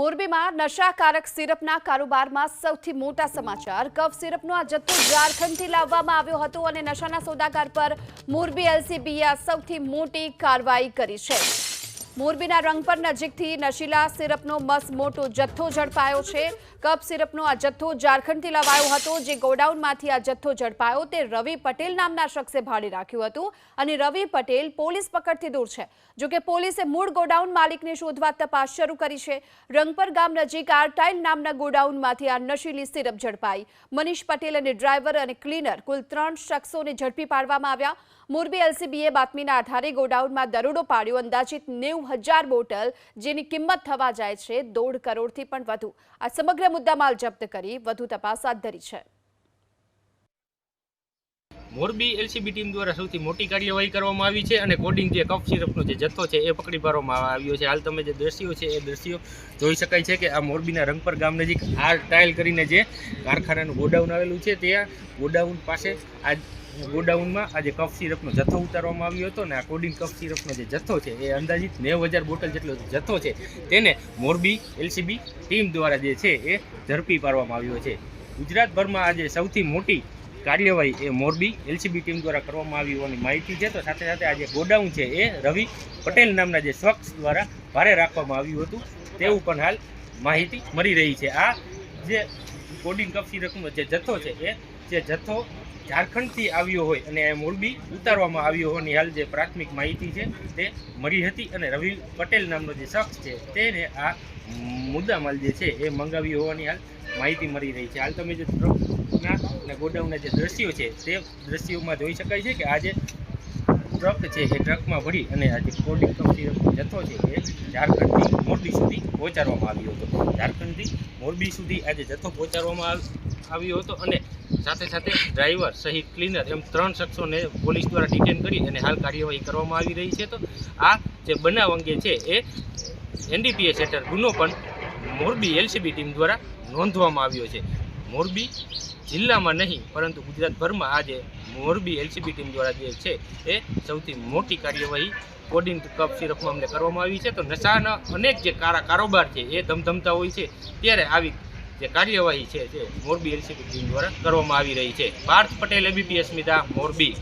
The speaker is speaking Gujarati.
મોરબીમાં નશાકારક સિરપના કારોબારમાં સૌથી મોટા સમાચાર. કફ સિરપનો આ જથ્થો ઝારખંડથી લાવવામાં આવ્યો હતો અને નશાના સોદાગાર પર મોરબી એલસીબીએ સૌથી મોટી કાર્યવાહી કરી છે. મોરબીના રંગપર નજીકથી નશીલા સિરપનો મસ મોટો જથ્થો ઝડપાયો છે. કપ સિરપનો આ જથ્થો ઝારખંડથી લવાયો હતો. જે ગોડાઉનમાંથી આ જથ્થો ઝડપાયો તે રવિ પટેલ નામના શખ્સે ભાડે રાખ્યું હતું અને રવિ પટેલ પોલીસ પકડથી દૂર છે. જોકે પોલીસે મૂળ ગોડાઉન માલિકને શોધવા તપાસ શરૂ કરી છે. રંગપર ગામ નજીક આરટાઇલ નામના ગોડાઉનમાંથી આ નશીલી સિરપ ઝડપાઈ. મનીષ પટેલ અને ડ્રાઈવર અને ક્લીનર કુલ ત્રણ શખ્સોને ઝડપી પાડવામાં આવ્યા. મોરબી એલસીબીએ બાતમીના આધારે ગોડાઉનમાં દરોડો પાડ્યો. અંદાજિત નેવું હજાર બોટલ, જેની કિંમત થવા જાય છે દોઢ કરોડથી પણ વધુ. આ સમગ્ર મુદ્દામાલ જપ્ત કરી વધુ તપાસ હાથ ધરી છે. મોરબી એલસીબી ટીમ દ્વારા સૌથી મોટી કાર્યવાહી કરવામાં આવી છે અને કોડિંગ જે કફ સિરપનો જે જથ્થો છે એ પકડી પાડવામાં આવ્યો છે. હાલ તમે જે દ્રશ્યો છે એ દ્રશ્યો જોઈ શકાય છે કે આ મોરબીના રંગપર ગામ નજીક આ ટાઇલ કરીને જે કારખાનાનું ગોડાઉન આવેલું છે, ત્યાં ગોડાઉન પાસે આ ગોડાઉનમાં આજે કફ સિરપનો જથ્થો ઉતારવામાં આવ્યો હતો અને આ કોડિંગ કફ સિરપનો જે જથ્થો છે એ અંદાજિત નેવ હજાર બોટલ જેટલો જથ્થો છે તેને મોરબી એલસીબી ટીમ દ્વારા જે છે એ ઝડપી પાડવામાં આવ્યો છે. ગુજરાતભરમાં આજે સૌથી મોટી કાર્યવાહી એ મોરબી એલસીબી ટીમ દ્વારા કરવામાં આવી હોવાની માહિતી છે. તો સાથે સાથે આ જે ગોડાઉન છે એ રવિ પટેલ નામના જે શખ્સ દ્વારા ભારે રાખવામાં આવ્યું હતું. તેવું પણ હાલ માહિતી મળી રહી છે. આ જે કોડિંગ કપસી રકમનો જે જથ્થો છે એ જે જથ્થો ઝારખંડથી આવ્યો હોય અને એ મોરબી ઉતારવામાં આવ્યો હોવાની હાલ જે પ્રાથમિક માહિતી છે તે મળી હતી અને રવિ પટેલ નામનો જે શખ્સ છે તેને આ મુદ્દામાલ જે છે એ મંગાવી હોવાની હાલ માહિતી મળી રહી છે. હાલ તમે જે ટ્રકના અને ગોડાઉનના જે દ્રશ્યો છે, તે દ્રશ્યોમાં જોઈ શકાય છે કે આજે ટ્રક છે, એ ટ્રકમાં ભરી અને આજે કોલ્ડ કંપની જથ્થો છે, એ ઝારખંડથી મોરબી સુધી પહોંચાડવામાં આવ્યો હતો. ઝારખંડથી મોરબી સુધી આજે જથ્થો પહોંચાડવામાં આવ્યો હતો અને સાથે સાથે ડ્રાઈવર સહિત ક્લીનર એમ ત્રણ શખ્સોને પોલીસ દ્વારા ડિટેન કરી અને હાલ કાર્યવાહી કરવામાં આવી રહી છે. તો આ જે બનાવ અંગે છે, એ એનડીપીએસ હેઠળ ગુનો પણ મોરબી એલસીબી ટીમ દ્વારા નોંધવામાં આવ્યો છે. મોરબી જિલ્લામાં નહીં, પરંતુ ગુજરાતભરમાં આજે મોરબી એલસીબી ટીમ દ્વારા જે છે એ સૌથી મોટી કાર્યવાહી કોડિંગ કપ સિરપમાં અમને કરવામાં આવી છે. તો નશાના અનેક જે કારા કારોબાર છે એ ધમધમતા હોય છે, ત્યારે આવી જે કાર્યવાહી છે જે મોરબી એલસીબી ટીમ દ્વારા કરવામાં આવી રહી છે. પાર્થ પટેલ, એબીપી સ્મિતા મોરબી.